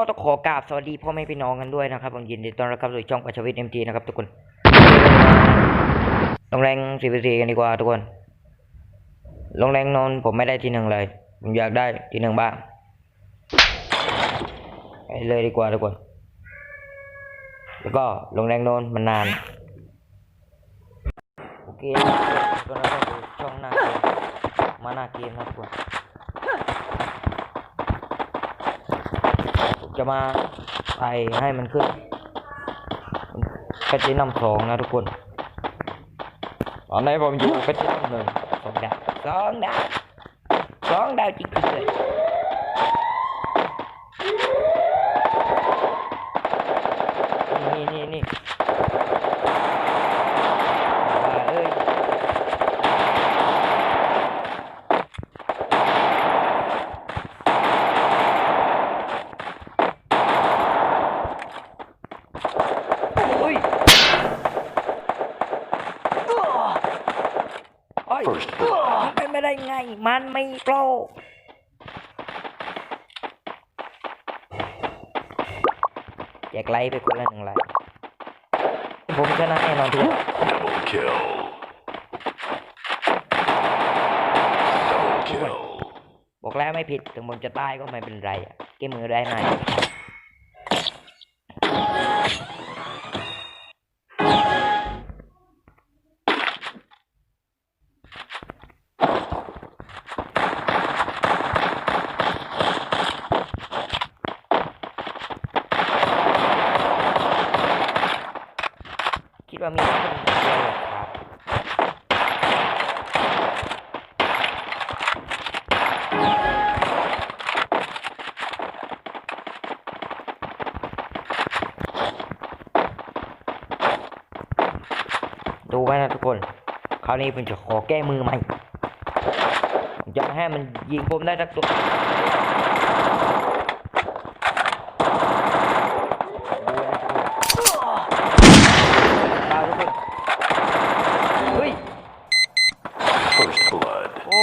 ก็ต้องขอกราบสวัสดีพ่อแม่พี่น้องกันด้วยนะครับผมยินดีต้อนรับเข้าสู่ช่องปัชวิทเอ็มจีนะครับทุกคนลงแรงสิบสี่กันดีกว่าทุกคนลงแรงนอนผมไม่ได้ที่หนึ่งเลย ผมอยากได้ที่หนึ่งบ้างไปเลยดีกว่าทุกคน แล้วก็ลงแรงโนนมันนาน โอเคนะครับก็เราช่องหน้าเกมมาหน้าเกมนะทุกคน ผม จะมาไอให้มันขึ้นแพทตินัมสองนะทุกคนตอนนี้ผมอยู่แพทตินัมหนึ่งสองดาวสองดาวสองดาวจริงๆเลยนี่นี่นี่ว่าเอ้ยอุ้ยโอ้ย First blood. มันเป็น ไม่ได้ไง มันไม่โปรแจกไลค์ไปคนละหนึ่งไลค์ผมชนะแน่นอนทุกคน Double kill. Double kill. บอกแล้วไม่ผิด ถึงผมจะตายก็ไม่เป็นไรอะเกมมือได้ไหม ดว่ามีคนเดียวครับดูไว้นะทุกคน คราวนี้ผมจะขอแก้มือใหม่ผมจะให้มันยิงผมได้สักตัวดูนะทุกคนดาวทุกคนเฮ้ย First blood. โอ้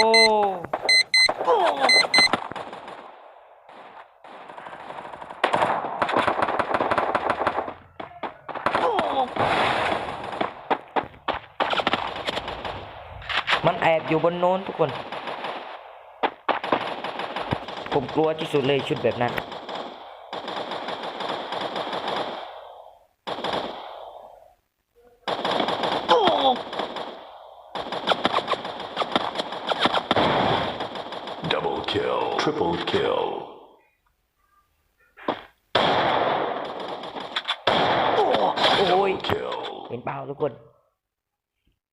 มันแอบอยู่บนโน้นทุกคน ผมกลัวที่สุดเลยชุดแบบนั้น Double kill. Triple kill. โอ้ย Double kill. เห็นเปล่าทุกคน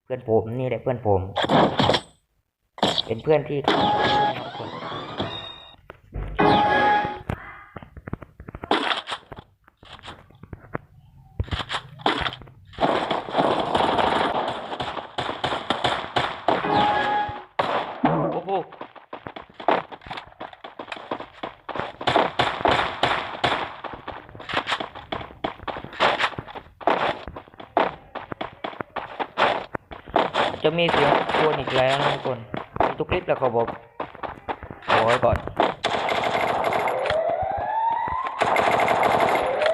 เพื่อนผมนี่แหละเพื่อนผม เป็นเพื่อนที่ จะมีเสียงควนอีกแล้วนะทุกคนทุกคลิปแล้วเขาบอกขอไว้ก่อน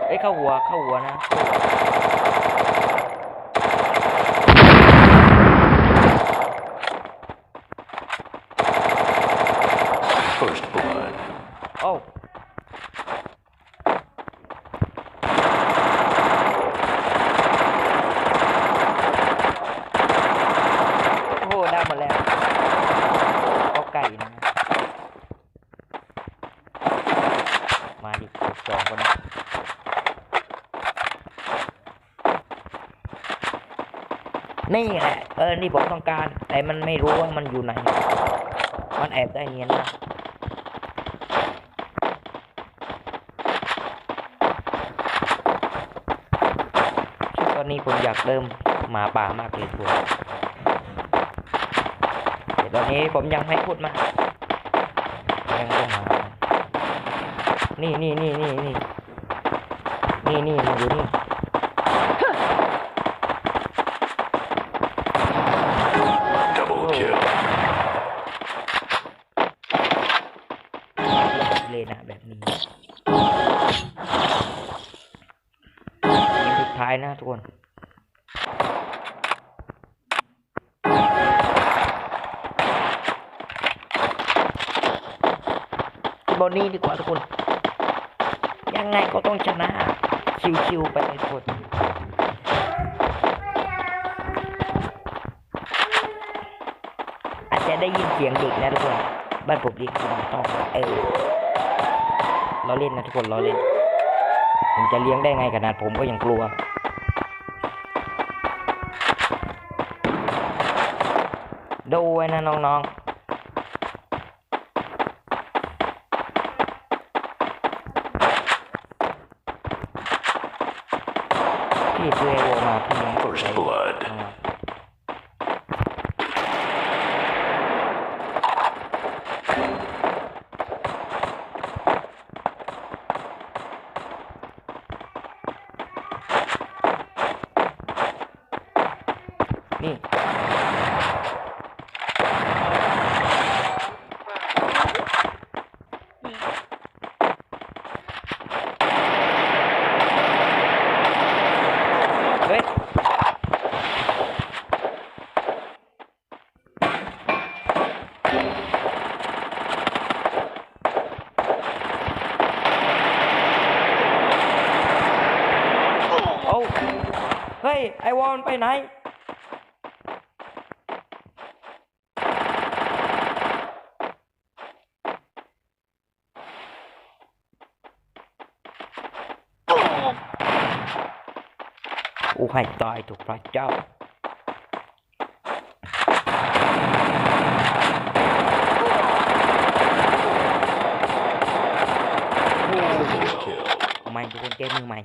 เอ้ยเข้าหัวเข้าหัวนะเข้าหัว First blood. โอ้าโอ้โหได้หมดแล้วเอาไก่นะ มาดิสองคนนะ นี่แหละเออนี่ผมต้องการ แต่มันไม่รู้ว่ามันอยู่ไหน มันแอบได้เนียนมากตอนนี้ผมอยากเริ่มหมาป่ามากเลยทัวร์แต่ตอนนี้ผมยังไม่พูดมากยังต้องหานี่นี่นี่นี่นี่นี่นี่มันอยู่นี่ ทุกคนบนนี้ดีกว่าทุกคน ยังไงก็ต้องชนะชิวๆไปเลยทุกคนอาจจะได้ยินเสียงเด็กนะทุกคน บ้านผมเรียกต้องเออเราเล่นนะทุกคนเราเล่น ผมจะเลี้ยงได้ไงขนาดผมก็ยังกลัว ดูไว้นะน้องๆพี่ซื้อไอโวมาพี่ยังกด First ใช้ blood. อ่านี่ เฮ้ย โอ้เฮ้ ย ไอวอนไปไหน โอ้ให้ตายถูกพระเจ้า Triple kill. ใหม่ทุกคนเกมมือใหม่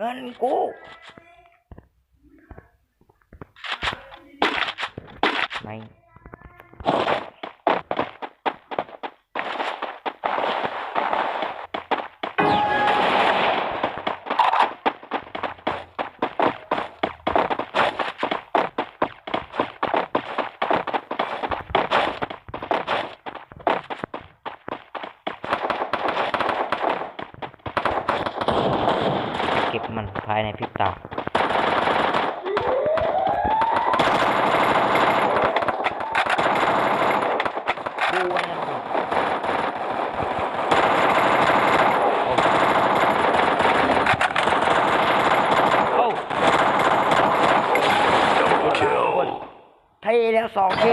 เงินกูไม่ มันภายในพริบตากโอ้ Double kill. เทแล้วสองที